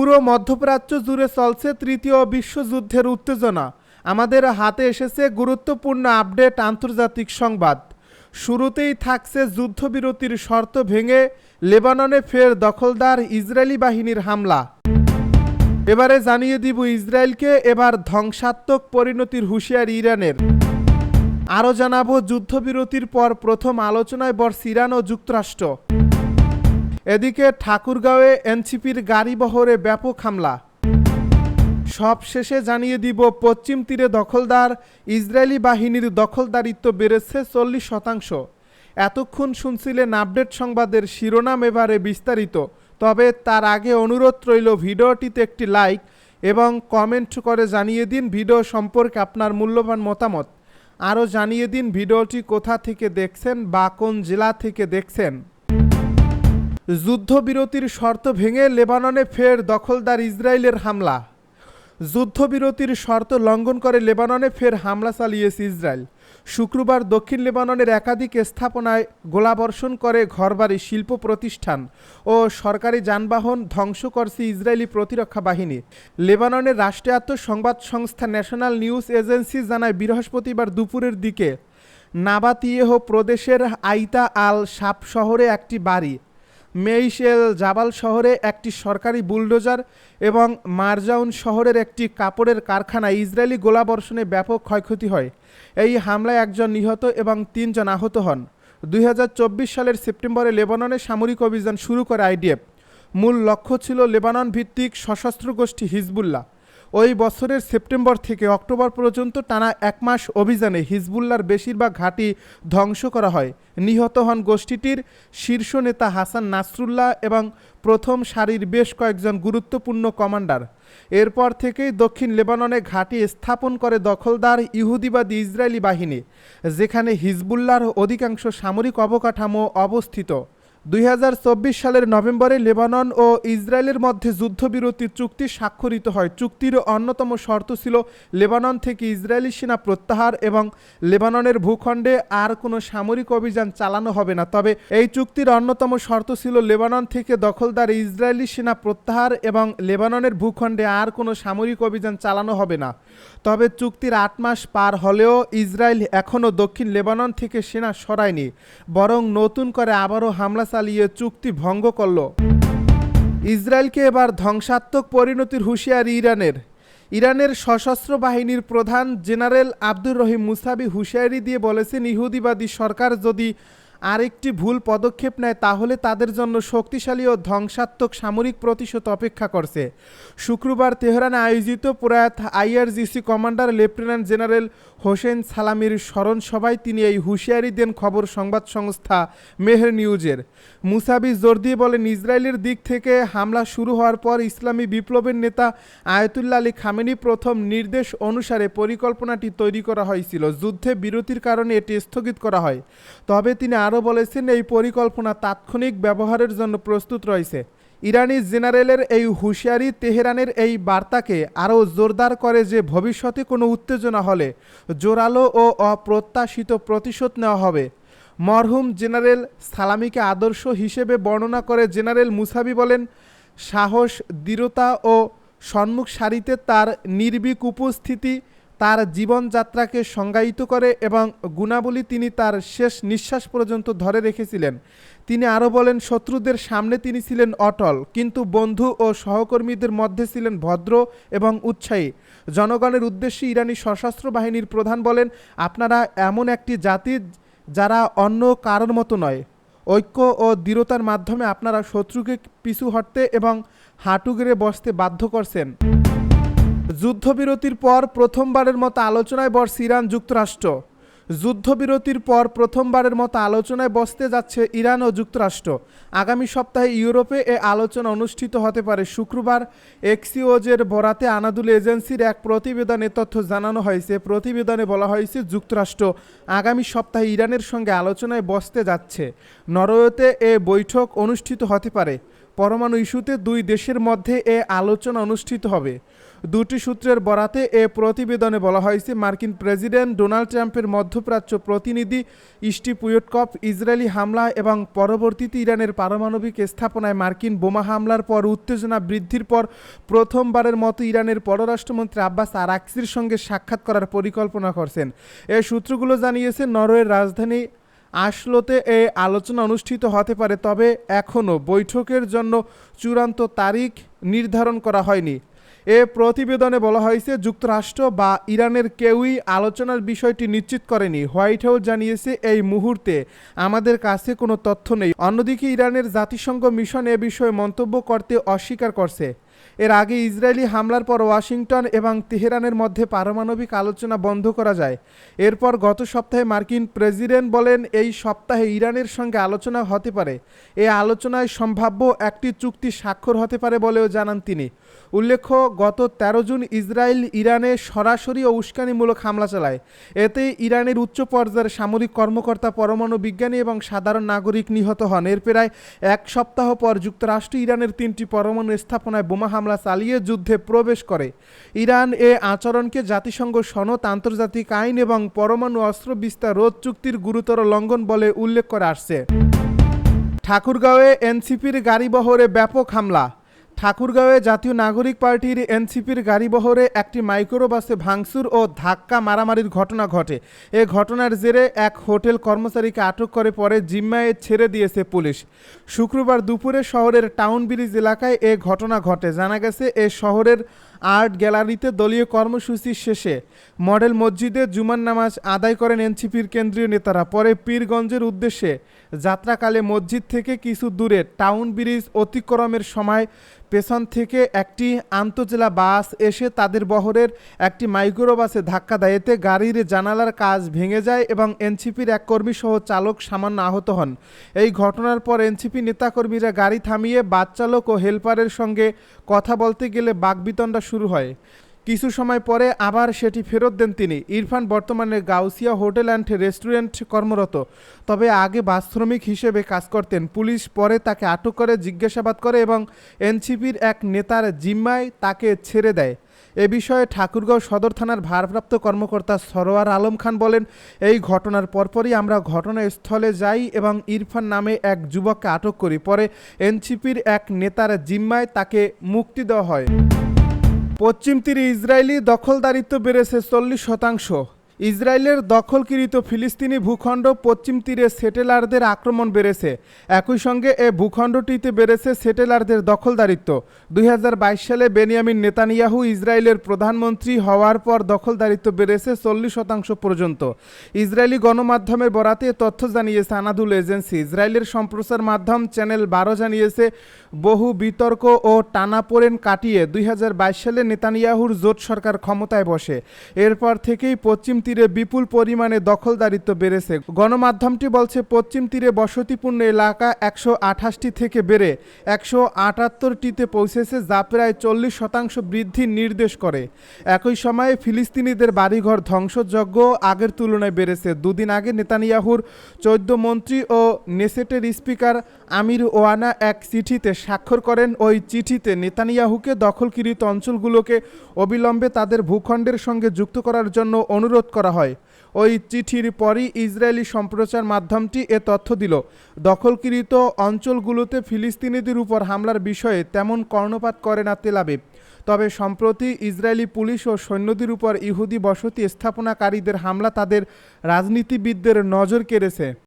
পুরো মধ্যপ্রাচ্য জুড়ে চলছে তৃতীয় বিশ্বযুদ্ধের উত্তেজনা। আমাদের হাতে এসেছে গুরুত্বপূর্ণ আপডেট আন্তর্জাতিক সংবাদ। শুরুতেই থাকছে যুদ্ধবিরতির শর্ত ভেঙে লেবাননে ফের দখলদার ইসরায়েলি বাহিনীর হামলা। এবারে জানিয়ে দিব ইসরায়েলকে এবার ধ্বংসাত্মক পরিণতির হুঁশিয়ার ইরানের। আরও জানাব যুদ্ধবিরতির পর প্রথম আলোচনায় বর্ষ ইরান ও যুক্তরাষ্ট্র। এদিকে ঠাকুরগাঁওয়ে এনসিপির গাড়ি বহরে ব্যাপক হামলা। সব শেষে জানিয়ে দিব, পশ্চিম তীরে দখলদার, ইসরায়েলি বাহিনীর দখলদারিত্ব বেড়েছে চল্লিশ শতাংশ। এতক্ষণ শুনছিলেন আপডেট সংবাদের শিরোনাম এবারে বিস্তারিত। তবে তার আগে অনুরোধ রইল ভিডিওটিতে একটি লাইক এবং কমেন্ট করে জানিয়ে দিন ভিডিও সম্পর্কে আপনার মূল্যবান মতামত। আরও জানিয়ে দিন ভিডিওটি কোথা থেকে দেখছেন বা কোন জেলা থেকে দেখছেন। যুদ্ধবিরতির শর্ত ভেঙে লেবাননে ফের দখলদার ইসরায়েলের হামলা। যুদ্ধবিরতির শর্ত লঙ্ঘন করে লেবাননে ফের হামলা চালিয়েছে ইসরায়েল। শুক্রবার দক্ষিণ লেবাননের একাধিক স্থাপনায় গোলাবর্ষণ করে ঘরবাড়ি, শিল্প প্রতিষ্ঠান ও সরকারি যানবাহন ধ্বংস করছে ইসরায়েলি প্রতিরক্ষা বাহিনী। লেবাননের রাষ্ট্রায়ত্ত সংবাদ সংস্থা ন্যাশনাল নিউজ এজেন্সি জানায়, বৃহস্পতিবার দুপুরের দিকে নাবাতিয়েহ প্রদেশের আইতা আল সাপ শহরে একটি বাড়ি মেইশেল জাবাল শহরে একটি সরকারি বুলডোজার এবং মারজাউন শহরের একটি কাপড়ের কারখানায় ইসরায়েলি গোলাবর্ষণে ব্যাপক ক্ষয়ক্ষতি হয়। এই হামলায় একজন নিহত এবং তিনজন আহত হন। দুই হাজার চব্বিশ সালের সেপ্টেম্বরে লেবাননে সামরিক অভিযান শুরু করে আইডিএফ। মূল লক্ষ্য ছিল লেবানন ভিত্তিক সশস্ত্র গোষ্ঠী হিজবুল্লাহ। ওই বছরের সেপ্টেম্বর থেকে অক্টোবর পর্যন্ত টানা এক মাস অভিযানে হিজবুল্লার বেশিরভাগ ঘাঁটি ধ্বংস করা হয়। নিহত হন গোষ্ঠীটির শীর্ষ নেতা হাসান নাসরুল্লাহ এবং প্রথম সারির বেশ কয়েকজন গুরুত্বপূর্ণ কমান্ডার। এরপর থেকেই দক্ষিণ লেবাননে ঘাঁটি স্থাপন করে দখলদার ইহুদিবাদী ইসরায়েলি বাহিনী, যেখানে হিজবুল্লাহর অধিকাংশ সামরিক অবকাঠামো অবস্থিত। দুই হাজার চব্বিশ সালের নভেম্বরে লেবানন ও ইসরায়েলের মধ্যে যুদ্ধবিরতি চুক্তি স্বাক্ষরিত হয়। চুক্তির অন্যতম শর্ত ছিল লেবানন থেকে ইসরায়েলি সেনা প্রত্যাহার এবং লেবাননের ভূখণ্ডে আর কোনো সামরিক অভিযান চালানো হবে না। তবে এই চুক্তির অন্যতম শর্ত ছিল লেবানন থেকে দখলদার ইসরায়েলি সেনা প্রত্যাহার এবং লেবাননের ভূখণ্ডে আর কোনো সামরিক অভিযান চালানো হবে না। তবে চুক্তির আট মাস পার হলেও ইসরায়েল এখনও দক্ষিণ লেবানন থেকে সেনা সরায়নি, বরং নতুন করে আবারও হামলা চালিয়ে চুক্তি ভঙ্গ করল। ইসরায়েলকে এবার ধ্বংসাত্মক পরিণতির হুঁশিয়ারি ইরানের। ইরানের সশস্ত্র বাহিনীর প্রধান জেনারেল আব্দুর রহিম মুসাবি হুঁশিয়ারি দিয়ে বলেছেন, ইহুদিবাদী সরকার যদি আরেকটি ভুল পদক্ষেপ নেয় তাহলে তাদের জন্য শক্তিশালী ও ধ্বংসাত্মক সামরিক প্রতিশোধ অপেক্ষা করছে। শুক্রবার তেহরানে আয়োজিত প্রয়াত IRGC commander lieutenant general Hossein সালামির স্মরণ সভায় তিনি এই হুঁশিয়ারি দেন খবর সংবাদ সংস্থা মেহের নিউজের। মুসাবি জোর দিয়ে বলেন, ইসরায়েলের দিক থেকে হামলা শুরু হওয়ার পর ইসলামী বিপ্লবের নেতা আয়তুল্লা আলী খামেনি প্রথম নির্দেশ অনুসারে পরিকল্পনাটি তৈরি করা হয়েছিল। যুদ্ধে বিরতির কারণে এটি স্থগিত করা হয়। তবে তিনি আরও বলেছেন, এই পরিকল্পনা তাৎক্ষণিক ব্যবহারের জন্য প্রস্তুত রয়েছে। ইরানি জেনারেলের এই হুঁশিয়ারি তেহরানের এই বার্তাকে আরও জোরদার করে যে ভবিষ্যতে কোনো উত্তেজনা হলে জোরালো ও অপ্রত্যাশিত প্রতিশোধ নেওয়া হবে। মরহুম জেনারেল সালামিকে আদর্শ হিসেবে বর্ণনা করে জেনারেল মুসাবি বলেন, সাহস, দৃঢ়তা ও সম্মুখ সারিতে তার নির্বিক উপস্থিতি তার জীবনযাত্রাকে সংজ্ঞায়িত করে এবং গুণাবলী তিনি তার শেষ নিঃশ্বাস পর্যন্ত ধরে রেখেছিলেন। তিনি আরও বলেন, শত্রুদের সামনে তিনি ছিলেন অটল, কিন্তু বন্ধু ও সহকর্মীদের মধ্যে ছিলেন ভদ্র এবং উৎসাহী। জনগণের উদ্দেশ্যে ইরানি সশস্ত্র বাহিনীর প্রধান বলেন, আপনারা এমন একটি জাতি যারা অন্য কারোর মতো নয়। ঐক্য ও দৃঢ়তার মাধ্যমে আপনারা শত্রুকে পিছু হটতে এবং হাঁটু গেড়ে বসতে বাধ্য করছেন। যুদ্ধবিরতির পর প্রথমবারের মতো আলোচনায় বসছে ইরান যুক্তরাষ্ট্র। যুদ্ধবিরতির পর প্রথমবারের মতো আলোচনায় বসতে যাচ্ছে ইরান ও যুক্তরাষ্ট্র। আগামী সপ্তাহে ইউরোপে এ আলোচনা অনুষ্ঠিত হতে পারে। শুক্রবার এক্সিওজের বরাতে আনাদুল এজেন্সির এক প্রতিবেদনে তথ্য জানানো হয়েছে। প্রতিবেদনে বলা হয়েছে, যুক্তরাষ্ট্র আগামী সপ্তাহে ইরানের সঙ্গে আলোচনায় বসতে যাচ্ছে। নরওয়েতে এ বৈঠক অনুষ্ঠিত হতে পারে। পরমাণু ইস্যুতে দুই দেশের মধ্যে এ আলোচনা অনুষ্ঠিত হবে। দুটি সূত্রের বরাতে এ প্রতিবেদনে বলা হয়েছে, মার্কিন প্রেসিডেন্ট ডোনাল্ড ট্রাম্পের মধ্যপ্রাচ্য প্রতিনিধি ইস্টি পুয়টকপ ইসরায়েলি হামলা এবং পরবর্তীতে ইরানের পারমাণবিক স্থাপনায় মার্কিন বোমা হামলার পর উত্তেজনা বৃদ্ধির পর প্রথমবারের মতো ইরানের পররাষ্ট্রমন্ত্রী আব্বাস আরাকসির সঙ্গে সাক্ষাৎ করার পরিকল্পনা করছেন। এ সূত্রগুলো জানিয়েছে, নরওয়ের রাজধানী আসলোতে এ আলোচনা অনুষ্ঠিত হতে পারে, তবে এখনও বৈঠকের জন্য চূড়ান্ত তারিখ নির্ধারণ করা হয়নি। এ প্রতিবেদনে বলা হয়েছে, যুক্তরাষ্ট্র বা ইরানের কেউই আলোচনার বিষয়টি নিশ্চিত করেনি। হোয়াইট হাউস জানিয়েছে, এই মুহূর্তে আমাদের কাছে কোনো তথ্য নেই। অন্যদিকে, ইরানের জাতিসংঘ মিশন এ বিষয়ে মন্তব্য করতে অস্বীকার করছে। এর আগে ইসরায়েলি হামলার পর ওয়াশিংটন এবং তেহরানের মধ্যে পারমাণবিক আলোচনা বন্ধ করা যায়। এরপর গত সপ্তাহে মার্কিন প্রেসিডেন্ট বলেন, এই সপ্তাহে ইরানের সঙ্গে আলোচনা হতে পারে। এ আলোচনায় সম্ভাব্য একটি চুক্তি স্বাক্ষর হতে পারে বলেও জানান তিনি। উল্লেখ্য, গত ১৩ জুন ইসরায়েল ইরানে সরাসরি ও উস্কানিমূলক হামলা চালায়। এতে ইরানের উচ্চ পর্যায়ের সামরিক কর্মকর্তা, পরমাণু বিজ্ঞানী এবং সাধারণ নাগরিক নিহত হন। এর প্রায় এক সপ্তাহ পর যুক্তরাষ্ট্র ইরানের তিনটি পরমাণু স্থাপনায় বোমা হামলা চালিয়ে যুদ্ধে প্রবেশ করে। ইরান এ আচরণকে জাতিসংঘ সনদ, আন্তর্জাতিক আইন এবং পরমাণু অস্ত্র বিস্তার রোধ চুক্তির গুরুতর লঙ্ঘন বলে উল্লেখ করে আসছে। ঠাকুরগাঁওয়ে এনসিপির গাড়িবহরে ব্যাপক হামলা। ঠাকুরগাঁওয়ে জাতীয় নাগরিক পার্টির এনসিপির গাড়িবহরে একটি মাইক্রোবাসে ভাঙচুর ও ধাক্কা মারামারির ঘটনা ঘটে। এ ঘটনার জেরে এক হোটেল কর্মচারীকে আটক করে পরে জিম্মায় ছেড়ে দিয়েছে পুলিশ। শুক্রবার দুপুরে শহরের টাউন ব্রিজ এলাকায় এ ঘটনা ঘটে। জানা গেছে, এ শহরের আর্ট গ্যালারিতে দলীয় কর্মসূচি শেষে মডেল মসজিদে জুমার নামাজ আদায় করেন এনসিপির কেন্দ্রীয় নেতারা। পরে পীরগঞ্জের উদ্দেশ্যে যাত্রাকালে মসজিদ থেকে কিছু দূরে টাউন ব্রিজ অতিক্রমের সময় পেছন থেকে একটি আন্তজেলা বাস এসে তাদের বহরের একটি মাইক্রোবাসে ধাক্কা দেয়। এতে গাড়ির জানালার কাজ ভেঙে যায় এবং এনসিপির এক কর্মী সহ চালক সামান্য আহত হন। এই ঘটনার পর এনসিপি নেতাকর্মীরা গাড়ি থামিয়ে বাস চালক ও হেলপারের সঙ্গে কথা বলতে গেলে বাকবিতণ্ডা শুরু হয়। কিছু সময় পরে আবার সেটি ফেরত দেন তিনি। ইরফান বর্তমানে গাউসিয়া হোটেল অ্যান্ড রেস্টুরেন্ট কর্মরত। তবে আগে বাস শ্রমিক হিসেবে কাজ করতেন। পুলিশ পরে তাকে আটক করে, জিজ্ঞাসাবাদ করে এবং এনসিপির এক নেতার জিম্মায় তাকে ছেড়ে দেয়। এ বিষয়ে ঠাকুরগাঁও সদর থানার ভারপ্রাপ্ত কর্মকর্তা সরোয়ার আলম খান বলেন, এই ঘটনার পরপরই আমরা ঘটনাস্থলে যাই এবং ইরফান নামে এক যুবককে আটক করি। পরে এনসিপির এক নেতার জিম্মায় তাকে মুক্তি দেওয়া হয়। পশ্চিম তীরে ইসরায়েলি দখলদারিত্ব বেড়েছে চল্লিশ শতাংশ। ইসরায়েলের দখলকৃত ফিলিস্তিনি ভূখণ্ড পশ্চিম তীরে সেটেলারদের আক্রমণ বেড়েছে। একই সঙ্গে এ ভূখণ্ডটিতে বেড়েছে সেটেলারদের দখলদারিত্ব। দুই হাজার বাইশ সালে বেনিয়ামিন নেতানিয়াহু ইসরায়েলের প্রধানমন্ত্রী হওয়ার পর দখলদারিত্ব বেড়েছে চল্লিশ শতাংশ পর্যন্ত। ইসরায়েলি গণমাধ্যমের বরাতে তথ্য জানিয়েছে আনাদুল এজেন্সি। ইসরায়েলের সম্প্রচার মাধ্যম চ্যানেল বারো জানিয়েছে, বহু বিতর্ক ও টানাপোড়েন কাটিয়ে দুই হাজার বাইশ সালে নেতানিয়াহুর জোট সরকার ক্ষমতায় বসে। এরপর থেকেই পশ্চিম তীরে বিপুল পরিমাণে দখলদারিত্ব বেড়েছে। গণমাধ্যমটি বলছে, পশ্চিম তীরে বসতিপূর্ণ এলাকা একশো আঠাশটি থেকে বেড়ে একশো আটাত্তরটিতে পৌঁছেছে, যা প্রায় চল্লিশ শতাংশ বৃদ্ধির নির্দেশ করে। একই সময়ে ফিলিস্তিনিদের বাড়িঘর ধ্বংসযজ্ঞ আগের তুলনায় বেড়েছে। দুদিন আগে নেতানিয়াহুর চৌদ্দ মন্ত্রী ও নেসেটের স্পিকার আমির ওয়ানা এক চিঠিতে স্বাক্ষর করেন। ওই চিঠিতে নেতানিয়াহুকে দখলকৃত অঞ্চলগুলোকে অবিলম্বে তাদের ভূখণ্ডের সঙ্গে যুক্ত করার জন্য অনুরোধ করা হয়। ওই চিঠির পরই ইসরায়েলি সম্প্রচার মাধ্যমটি এ তথ্য দিল। দখলকৃত অঞ্চলগুলোতে ফিলিস্তিনিদের উপর হামলার বিষয়ে তেমন কর্ণপাত করে না তেলাবে তবে সম্প্রতি ইসরায়েলি পুলিশ ও সৈন্যদের উপর ইহুদি বসতি স্থাপনাকারীদের হামলা তাদের রাজনীতিবিদদের নজর কেড়েছে।